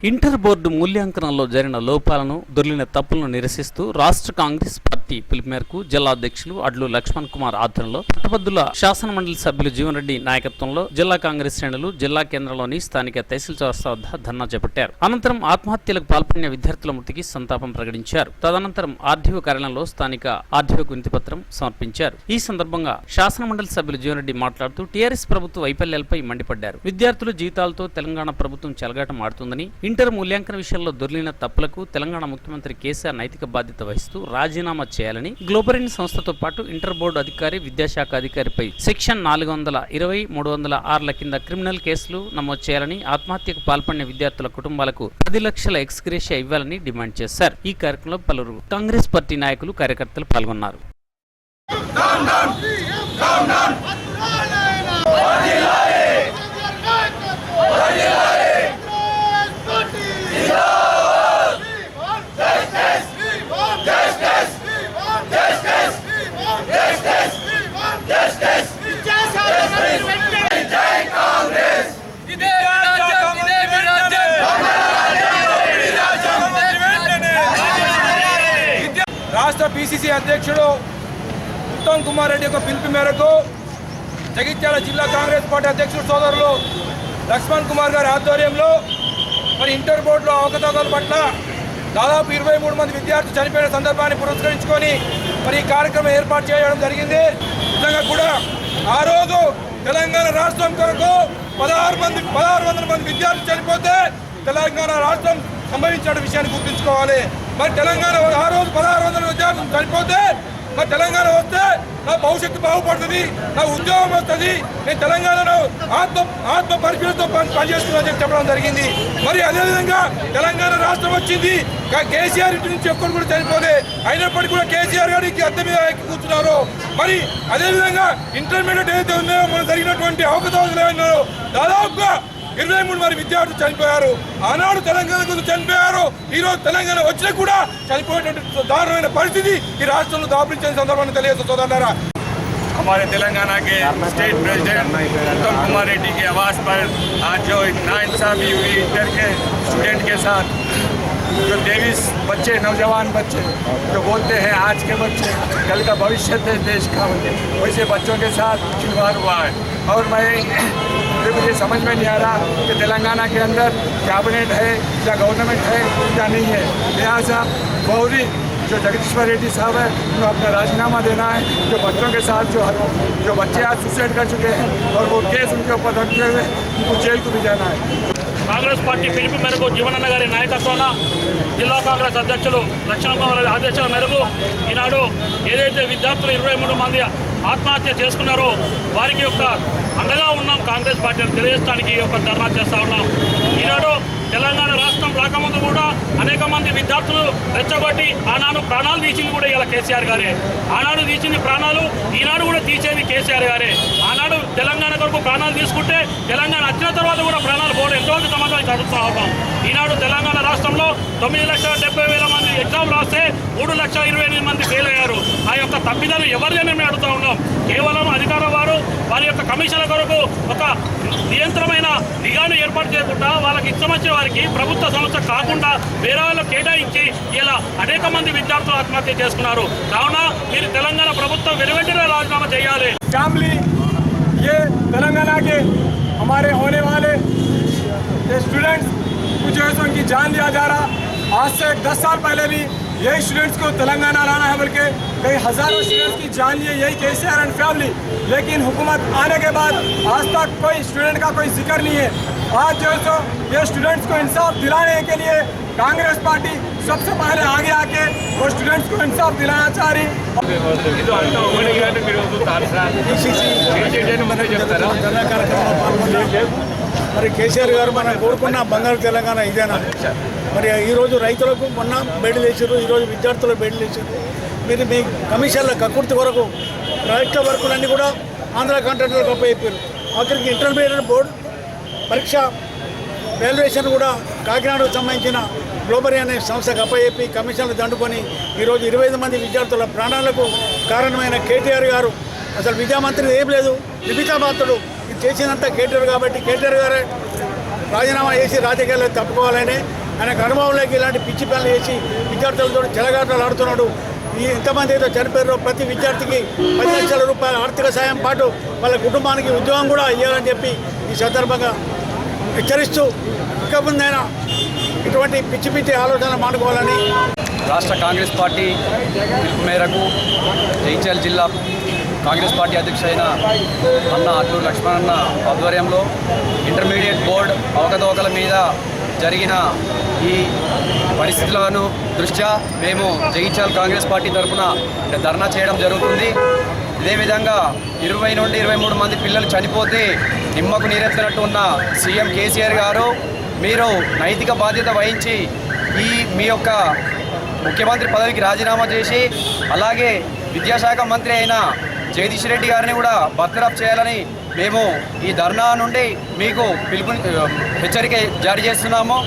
Inter board మూల్యాంకనంలో జరిగిన లోపాలను దొర్లిన తప్పులను నిరసిస్తూ రాష్ట్ర కాంగ్రెస్ పార్టీ పిలుపు మేరకు జిల్లా అధ్యక్షులు అడ్లు లక్ష్మణ్ కుమార్ ఆధ్వర్యంలో పట్టభద్రుల శాసన మండలి సభ్యులు జీవన్ రెడ్డి నాయకత్వంలో జిల్లా కాంగ్రెస్ శ్రేణులు జిల్లా కేంద్రంలోని స్థానిక తహసీల్ చౌరస్తా వద్ద ధర్నా చేపట్టారు. అనంతరం ఆత్మహత్యలకు పాల్పడిన విద్యార్థుల మృతికి సంతాపం ప్రకటించారు. తదనంతరం ఆర్డీఓ కార్యాలయంలో స్థానిక ఆర్డీఓకు వినతిపత్రం సమర్పించారు. ఈ సందర్భంగా శాసన మండలి సభ్యులు జీవన్ రెడ్డి మాట్లాడుతూ టీఆర్ఎస్ ప్రభుత్వ వైఫల్యాలపై మండిపడ్డారు. విద్యార్థుల జీవితాలతో తెలంగాణ ప్రభుత్వం చెలగాటం ఆడుతుందని ఇంటర్ మూల్యాంకన విషయంలో దొర్లిన తప్పులకు తెలంగాణ ముఖ్యమంత్రి కేసీఆర్ నైతిక బాధ్యత వహిస్తూ రాజీనామా చేయాలని గ్లోబరిన్ సంస్థతో పాటు ఇంటర్ బోర్డు అధికారి విద్యాశాఖ అధికారిపై సెక్షన్ నాలుగు వందల ఇరవై మూడు వందల ఆరుల కింద క్రిమినల్ కేసులు నమోదు చేయాలని ఆత్మహత్యకు పాల్పడిన విద్యార్థుల కుటుంబాలకు పది లక్షల ఎక్స్గ్రేషియా ఇవ్వాలని డిమాండ్ చేశారు. ఈ కార్యక్రమంలో పలువురు కాంగ్రెస్ పార్టీ నాయకులు కార్యకర్తలు పాల్గొన్నారు. పిసిసి అధ్యక్షుడు ఉత్తమ్ కుమార్ రెడ్డి యొక్క పిలుపు మేరకు జగిత్యాల జిల్లా కాంగ్రెస్ పార్టీ అధ్యక్షుడు సోదరులు లక్ష్మణ్ కుమార్ గారి ఆధ్వర్యంలో మరి ఇంటర్ బోర్డులో అవకతవకల పట్ల దాదాపు ఇరవై మూడు మంది విద్యార్థులు చనిపోయిన సందర్భాన్ని పురస్కరించుకొని మరి ఈ కార్యక్రమం ఏర్పాటు చేయడం జరిగింది. నిజంగా కూడా ఆ రోజు తెలంగాణ రాష్ట్రం కొరకు పదహారు మంది పదహారు వందల మంది విద్యార్థులు చనిపోతే తెలంగాణ రాష్ట్రం సంభవించిన విషయాన్ని గుర్తుంచుకోవాలి. మరి తెలంగాణ ఆ రోజు పదహారు వందల విద్యార్థులు చనిపోతే మరి తెలంగాణ వస్తే నా భవిష్యత్తు బాగుపడుతుంది నా ఉద్యోగం వస్తుంది నేను తెలంగాణలో ఆత్మ ఆత్మ పరిశీలనతో పనిచేస్తున్నా చెప్పడం జరిగింది. మరి అదేవిధంగా తెలంగాణ రాష్ట్రం వచ్చింది కేసీఆర్ ఇంటి నుంచి ఒక్కరు కూడా చనిపోలే అయినప్పటికీ కూడా కేసీఆర్ గారికి అద్దె మీద ఎక్కి కూర్చున్నారు. మరి అదేవిధంగా ఇంటర్మీడియట్ ఏదైతే ఉన్నాయో మనం జరిగినటువంటి అవకతవకలు ఏమన్నారో దాదాపుగా ఇరవై మూడు మంది విద్యార్థులు చనిపోయారు ఆనాడు తెలంగాణ కోసం చనిపోయారు ఈ రోజు తెలంగాణ వచ్చినా కూడా చనిపోయేటువంటి దారుణమైన పరిస్థితి ఈ రాష్ట్రంలో దాపురించిన సందర్భాన్ని తెలియజేస్తూ సోదరులారా हमारे तेलंगाना के स्टेट प्रेसिडेंट उत्तम कुमार रेड्डी के आवास पर आज जो नाइंसाफी हुई इंटर के स्टूडेंट के साथ जो तेईस बच्चे, नौजवान बच्चे, जो बोलते हैं आज के बच्चे, कल का भविष्य थे देश का वैसे बच्चों के साथ खिलवाड़ हुआ है। और मैं, ये मुझे समझ में नहीं आ रहा कि तेलंगाना के अंदर कैबिनेट है, या गवर्नमेंट है, या नहीं है। लिहाजा गौरी, जो जगदीश्वर रेड्डी साहब है, उनको अपना राजीनामा देना है। जो बच्चों के साथ जो जो बच्चे आज सुसाइड कर चुके हैं, और वो केस उनके ऊपर रखते हुए उनको जेल को भी जाना है। కాంగ్రెస్ పార్టీ పిలుపు మేరకు జీవనన్న గారి నాయకత్వాన జిల్లా కాంగ్రెస్ అధ్యక్షులు లక్ష్మణ కుమార్ ఆదేశాల మేరకు ఈనాడు ఏదైతే విద్యార్థులు ఇరవై మూడు మంది ఆత్మహత్య చేసుకున్నారో వారికి యొక్క అండగా ఉన్నాం కాంగ్రెస్ పార్టీని తెలియజేయడానికి ఈ యొక్క ధర్నా చేస్తా ఉన్నాం. ఈనాడు తెలంగాణ రాష్ట్రం రాకముందు కూడా అనేక మంది విద్యార్థులు రెచ్చగొట్టి ఆనాడు ప్రాణాలు తీసింది కూడా ఇలా కేసీఆర్ గారే. ఆనాడు తీసింది ప్రాణాలు ఈనాడు కూడా తీసేది కేసీఆర్ గారే. ఆనాడు తెలంగాణ కొరకు ప్రాణాలు తీసుకుంటే తెలంగాణ వచ్చిన తర్వాత కూడా ఉత్సాహంగా నడుస్తూ ఉన్నాం. ఈనాడు తెలంగాణ రాష్ట్రంలో తొమ్మిది లక్షల డెబ్బై వేల మంది ఎగ్జామ్ రాస్తే మూడు లక్షల ఇరవై ఎనిమిది మంది ఫెయిల్ అయ్యారు. ఆ యొక్క తప్పిదాలు ఎవరిదైనా మేము అడుగుతూ ఉన్నాం. కేవలం అధికార వారు వారి యొక్క కమిషన్ల కొరకు ఒక నియంత్రమైన నిఘాను ఏర్పాటు చేయకుండా వాళ్ళకి ఇష్టమొచ్చే వారికి ప్రభుత్వ సంస్థ కాకుండా వేరే వాళ్ళు కేటాయించి ఇలా అనేక మంది విద్యార్థులు ఆత్మహత్య చేసుకున్నారు. కావున మీరు తెలంగాణ ప్రభుత్వం వెలువెంటనే రాజీనామా చేయాలి. ఫ్యామిలీ తెలంగాణకి हमारे होने वाले स्टूडेंट्स को जो है सो उनकी जान लिया जा रहा। आज से दस साल पहले भी यही स्टूडेंट्स को तेलंगाना लाना है बल्कि कई हज़ारों स्टूडेंट्स की जान लिए यही कैसे आर एंड फैमिली लेकिन हुकूमत आने के बाद आज तक कोई स्टूडेंट का कोई ज़िक्र नहीं है। आज जो है सो ये स्टूडेंट्स को इंसाफ दिलाने के लिए कांग्रेस पार्टी सबसे पहले आगे आके वो स्टूडेंट्स को इंसाफ दिलाना चाह रही ఇది అంతా ఒకటి కానీ మీరు వదులుతారు సార్ చేసేటని ముందే చెప్తారా ధర్నా కార్యక్రమంలో పాల్గొని మరి కేసీఆర్ గారు మనం కోరుకున్న బంగారు తెలంగాణ ఇదేనా మరి ఈరోజు రైతులకు మొన్న బెడ్లు వేసారు ఈరోజు విద్యార్థులకు బెడ్లు వేసారు మీరు మీ కమిషన్ల కక్కుర్తి కొరకు ప్రాజెక్టుల వర్కులన్నీ కూడా ఆంధ్ర కాంట్రాక్టర్లకు అప్పయిపోయారు ఆఖరికి ఇంటర్మీడియట్ బోర్డు పరీక్ష వాల్యుయేషన్ కూడా కాకినాడకు సంబంధించిన గ్లోబరీ అనే సంస్థకు అప్పచెప్పి కమిషన్లు దండుకొని ఈరోజు ఇరవై ఐదు మంది విద్యార్థుల ప్రాణాలకు కారణమైన కేటీఆర్ గారు. అసలు విద్యామంత్రి ఏం లేదు. లిపికా మాత్రుడు ఇది చేసినంత కేటీఆర్ కాబట్టి కేటీఆర్ గారే రాజీనామా చేసి రాజకీయాల్లో తప్పుకోవాలని ఆయనకు అనుభవంలోకి ఇలాంటి పిచ్చి పనులు చేసి విద్యార్థులతో చెలగాటలు ఆడుతున్నాడు. ఈ ఎంతమంది అయితే చనిపోయారో ప్రతి విద్యార్థికి పది లక్షల రూపాయల ఆర్థిక సాయం పాటు వాళ్ళ కుటుంబానికి ఉద్యోగం కూడా ఇవ్వాలని చెప్పి ఈ సందర్భంగా హెచ్చరిస్తూ ఇక ముందైనా ఇటువంటి పిచ్చి పిచ్చి ఆలోచన మానుకోవాలని రాష్ట్ర కాంగ్రెస్ పార్టీ పిలుపు మేరకు జైత్యాల జిల్లా కాంగ్రెస్ పార్టీ అధ్యక్షుడైన అన్న అల్లూరు లక్ష్మణన్న ఆధ్వర్యంలో ఇంటర్మీడియట్ బోర్డు అవకతవకల మీద జరిగిన ఈ పరిస్థితులను దృష్ట్యా మేము జగిత్యాల కాంగ్రెస్ పార్టీ తరఫున ధర్నా చేయడం జరుగుతుంది. అదేవిధంగా ఇరవై నుండి ఇరవై మూడు మంది పిల్లలు చనిపోతే నిమ్మకు నీరెత్తినట్టు ఉన్న సీఎం కేసీఆర్ గారు మీరు నైతిక బాధ్యత వహించి ఈ మీ యొక్క ముఖ్యమంత్రి పదవికి రాజీనామా చేసి అలాగే విద్యాశాఖ మంత్రి అయిన జగదీష్ రెడ్డి గారిని కూడా బర్తరఫ్ చేయాలని మేము ఈ ధర్నా నుండి మీకు పిలుపు హెచ్చరిక జారీ చేస్తున్నాము.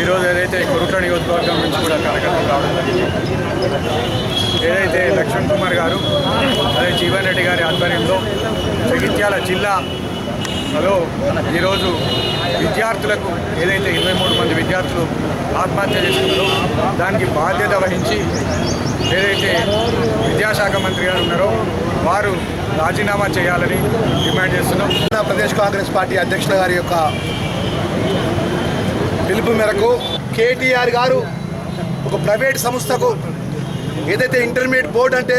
ఈరోజు ఏదైతే కురుట్ల నియోజకవర్గం నుంచి కూడా కార్యకర్తలు రావడం జరిగింది ఏదైతే లక్ష్మణ్ కుమార్ గారు జీవన్ రెడ్డి గారి ఆధ్వర్యంలో జగిత్యాల జిల్లాలో ఈరోజు విద్యార్థులకు ఏదైతే ఇరవై మూడు మంది విద్యార్థులు ఆత్మహత్య చేసుకున్నారో దానికి బాధ్యత వహించి ఏదైతే విద్యాశాఖ మంత్రి గారు ఉన్నారో వారు రాజీనామా చేయాలని డిమాండ్ చేస్తున్నాం. ప్రదేశ్ కాంగ్రెస్ పార్టీ అధ్యక్షుల గారి యొక్క పిలుపు మేరకు కేటీఆర్ గారు ఒక ప్రైవేట్ సంస్థకు ఏదైతే ఇంటర్మీడియట్ బోర్డు అంటే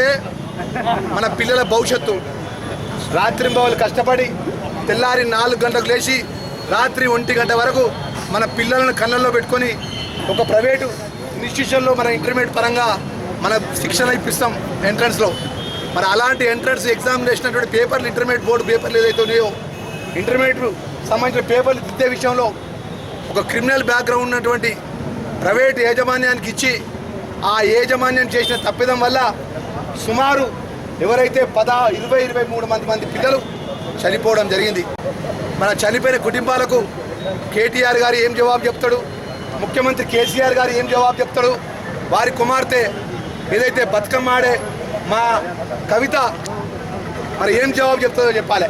మన పిల్లల భవిష్యత్తు. రాత్రింబవలు కష్టపడి తెల్లారి నాలుగు గంటలకు లేచి రాత్రి ఒంటి గంట వరకు మన పిల్లలను కళ్ళల్లో పెట్టుకొని ఒక ప్రైవేటు ఇన్స్టిట్యూషన్లో మన ఇంటర్మీడియట్ పరంగా మన శిక్షణ ఇప్పిస్తాం ఎంట్రన్స్లో. మరి అలాంటి ఎంట్రన్స్ ఎగ్జామ్ చేసినటువంటి పేపర్లు ఇంటర్మీడియట్ బోర్డు పేపర్లు ఏదైతే ఉన్నాయో ఇంటర్మీడియట్ సంబంధించిన పేపర్లు దిద్దే విషయంలో ఒక క్రిమినల్ బ్యాక్గ్రౌండ్ ఉన్నటువంటి ప్రైవేట్ యాజమాన్యానికి ఇచ్చి ఆ యాజమాన్యం చేసిన తప్పిదం వల్ల సుమారు ఎవరైతే పద ఇరవై ఇరవై మూడు మంది మంది పిల్లలు చనిపోవడం జరిగింది. మన చనిపోయిన కుటుంబాలకు కేటీఆర్ గారు ఏం జవాబు చెప్తాడు? ముఖ్యమంత్రి కేసీఆర్ గారు ఏం జవాబు చెప్తాడు? వారి కుమార్తె ఏదైతే బతుకమ్మ ఆడే మా కవిత మరి ఏం జవాబు చెప్తుందో చెప్పాలి.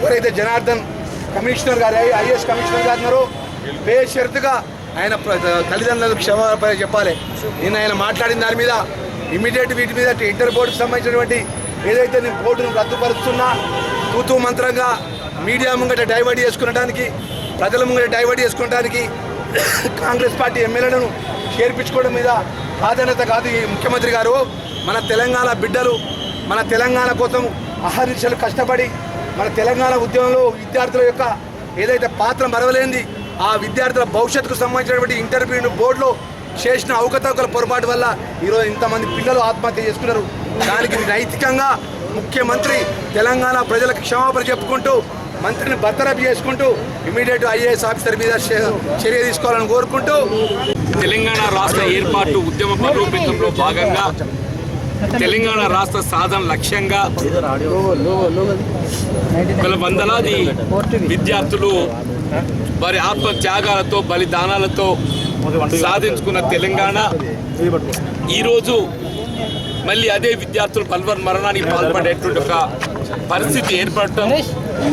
ఎవరైతే జనార్దన్ కమిషనర్ గారు ఐఏఎస్ కమిషనర్ గారు ఉన్నారో బేషరతుగా ఆయన తల్లిదండ్రులకు క్షమాపణ చెప్పాలి. నేను ఆయన మాట్లాడిన దాని మీద ఇమీడియట్ వీటి మీద ఇంటర్ బోర్డుకు సంబంధించినటువంటి ఏదైతే నేను బోర్డును రద్దుపరుస్తున్నా తూతూ మంత్రంగా మీడియా ముంగట డైవర్ట్ చేసుకునడానికి ప్రజల ముంగట డైవర్ట్ చేసుకోవడానికి కాంగ్రెస్ పార్టీ ఎమ్మెల్యేలను చేర్పించుకోవడం మీద ప్రాధాన్యత కాదు ఈ ముఖ్యమంత్రి గారు. మన తెలంగాణ బిడ్డలు మన తెలంగాణ కోసం అహర్నిశలు కష్టపడి మన తెలంగాణ ఉద్యమంలో విద్యార్థుల యొక్క ఏదైతే పాత్ర మరవలేంది ఆ విద్యార్థుల భవిష్యత్తుకు సంబంధించినటువంటి ఇంటర్వ్యూ బోర్డులో చేసిన అవకతవకల పొరపాటు వల్ల ఈరోజు ఇంతమంది పిల్లలు ఆత్మహత్య చేసుకున్నారు. దానికి నైతికంగా ముఖ్యమంత్రి తెలంగాణ ప్రజలకు క్షమాపణ చెప్పుకుంటూ మంత్రిని బర్తరఫ్ చేసుకుంటూ ఇమీడియట్ ఐఏఎస్ ఆఫీసర్ మీద చర్య తీసుకోవాలని కోరుకుంటూ తెలంగాణ రాష్ట్ర ఏర్పాటు ఉద్యమ బలోపేతంలో భాగంగా తెలంగాణ రాష్ట్ర సాధన లక్ష్యంగా గల వందలాది విద్యార్థులు వారి ఆత్మ త్యాగాలతో బలిదానాలతో సాధించుకున్న తెలంగాణ ఈరోజు మళ్ళీ అదే విద్యార్థులు పల్వర్ మరణానికి పాల్పడేటువంటి ఒక పరిస్థితి ఏర్పడటం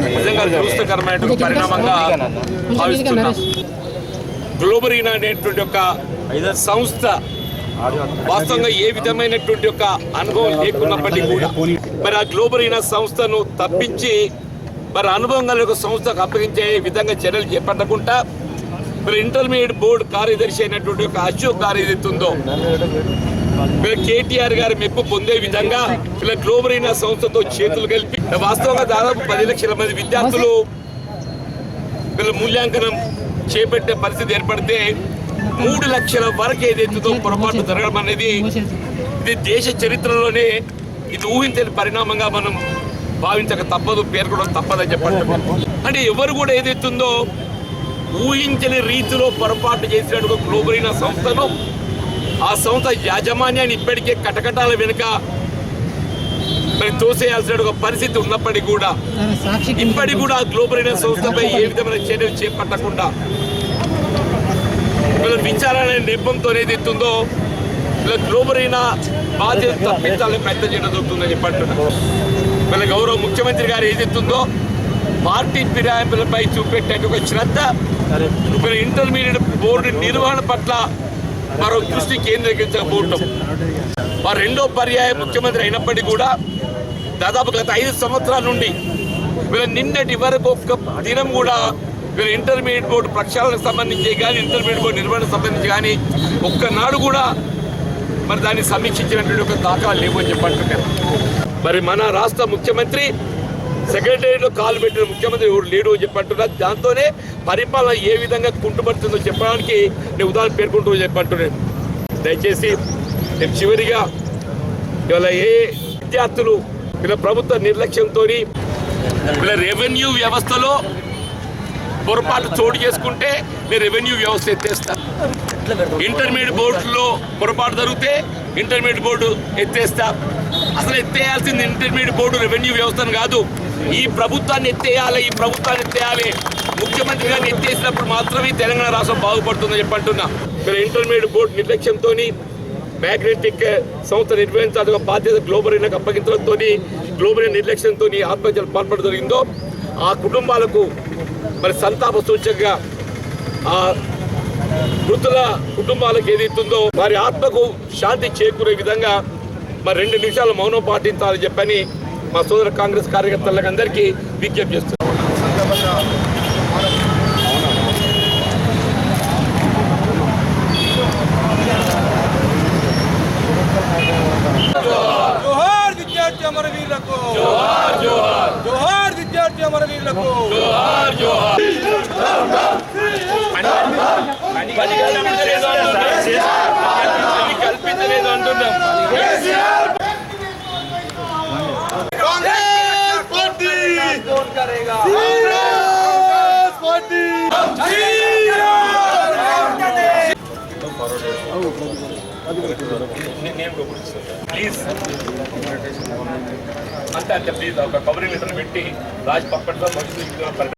నిజంగా దురదృష్టకరమైనటువంటి పరిణామంగా భావిస్తున్నాం. గ్లోబరీన్ అనేటువంటి ఒక సంస్థ వాస్తవంగా ఏ విధమైనటువంటి ఒక అనుభవం లేకున్నప్పటికీ కూడా మరి ఆ గ్లోబరీనా సంస్థను తప్పించి మరి అనుభవం గల ఒక సంస్థకు అప్పగించే విధంగా చర్యలు చేపట్టకుండా మరి ఇంటర్మీడియట్ బోర్డు కార్యదర్శి అయినటువంటి ఒక అశోక్ గారు ఏదైతే ఉందో కేటీఆర్ గారి మెప్పు పొందే విధంగా వీళ్ళ గ్లోబరీనా సంస్థతో చేతులు కలిపి వాస్తవంగా దాదాపు పది లక్షల మంది విద్యార్థులు వీళ్ళ మూల్యాంకనం చేపట్టే పరిస్థితి ఏర్పడితే మూడు లక్షల వరకు ఏదైతుందో పొరపాటు జరగడం అనేది ఇది దేశ చరిత్రలోనే ఇది ఊహించని పరిణామంగా మనం భావించక తప్పదు పేర్కొనడం తప్పదని చెప్పండి. అంటే ఎవరు కూడా ఏదైతుందో ఊహించని రీతిలో పొరపాటు చేసినట్టు గ్లోబరీన సంస్థను ఆ సంస్థ యాజమాన్యాన్ని ఇప్పటికే కటకటాల వెనుక మరి తోసేయాల్సిన ఒక పరిస్థితి ఉన్నప్పటికీ కూడా ఇప్పటికి కూడా ఆ గ్లోబల్ సంస్థపై ఏ విధమైన చర్యలు చేపట్టకుండా వీళ్ళ విచారణ నెపంతో ఏదైతుందో వీళ్ళ గ్లోబల్ అయిన బాధ్యత తప్పించాలని ప్రయత్నం చేయడం జరుగుతుందని చెప్పంటున్నా వీళ్ళ గౌరవ ముఖ్యమంత్రి గారు ఏదైతుందో పార్టీ ఫిరాయింపులపై చూపెట్టే ఒక శ్రద్ధ మరి ఇంటర్మీడియట్ బోర్డు నిర్వహణ పట్ల మరో దృష్టి కేంద్రీకరించకపోవటం వారు రెండో పర్యాయ ముఖ్యమంత్రి అయినప్పటికీ కూడా దాదాపు గత ఐదు సంవత్సరాల నుండి వీళ్ళ నిన్నటి వరకు ఒక్క దినం కూడా వీళ్ళ ఇంటర్మీడియట్ బోర్డు ప్రక్షాళనకు సంబంధించి కానీ ఇంటర్మీడియట్ బోర్డు నిర్వహణకు సంబంధించి కానీ ఒక్కనాడు కూడా మరి దాన్ని సమీక్షించినటువంటి ఒక దాఖలా లేవు అని చెప్పంటున్నారు మరి మన రాష్ట్ర ముఖ్యమంత్రి సెక్రటరీలో కాలు పెట్టిన ముఖ్యమంత్రి ఎవరు లేడు అని చెప్పంటున్నారు దాంతోనే పరిపాలన ఏ విధంగా కుంటుపడుతుందో చెప్పడానికి నేను ఉదాహరణ పేర్కొంటూ చెప్పంటున్నాను. దయచేసి నేను చివరిగా ఇవాళ ఏ విద్యార్థులు ఇలా ప్రభుత్వ నిర్లక్ష్యంతో ఇలా రెవెన్యూ వ్యవస్థలో పొరపాటు చోటు చేసుకుంటే నేను రెవెన్యూ వ్యవస్థ ఎత్తేస్తాను ఇంటర్మీడియట్ బోర్డులో పొరపాటు జరిగితే ఇంటర్మీడియట్ బోర్డు ఎత్తేస్తా. అసలు ఎత్తేయాల్సింది ఇంటర్మీడియట్ బోర్డు రెవెన్యూ వ్యవస్థను కాదు. ఈ ప్రభుత్వాన్ని ఎత్తేయాలి ఈ ప్రభుత్వాన్ని ఎత్తేయాలి. ముఖ్యమంత్రి గారిని ఎత్తేసినప్పుడు మాత్రమే తెలంగాణ రాష్ట్రం బాగుపడుతుందని చెప్పంటున్నా మీరు ఇంటర్మీడియట్ బోర్డు నిర్లక్ష్యంతో మ్యాగ్నెటిక్ సంస్థ నిర్వహించాల్సిన బాధ్యత గ్లోబల్ ఇన్లకు అప్పగించడంతో గ్లోబల్ నిర్లక్ష్యంతో ఆత్మహత్యలు పాల్పడడం జరిగిందో ఆ కుటుంబాలకు మరి సంతాప సూచకగా ఆ మృతుల కుటుంబాలకు ఏదైతుందో వారి ఆత్మకు శాంతి చేకూరే విధంగా మరి రెండు నిమిషాలు మౌనం పాటించాలని చెప్పని మా సోదర కాంగ్రెస్ కార్యకర్తలకు అందరికీ విజ్ఞప్తి చేస్తున్నాం. ప్లీజ్ అంతే అంతే ప్లీజ్ ఒక కవరింగ్ లెటర్ పెట్టి రాజ్ పక్కన మనుషులు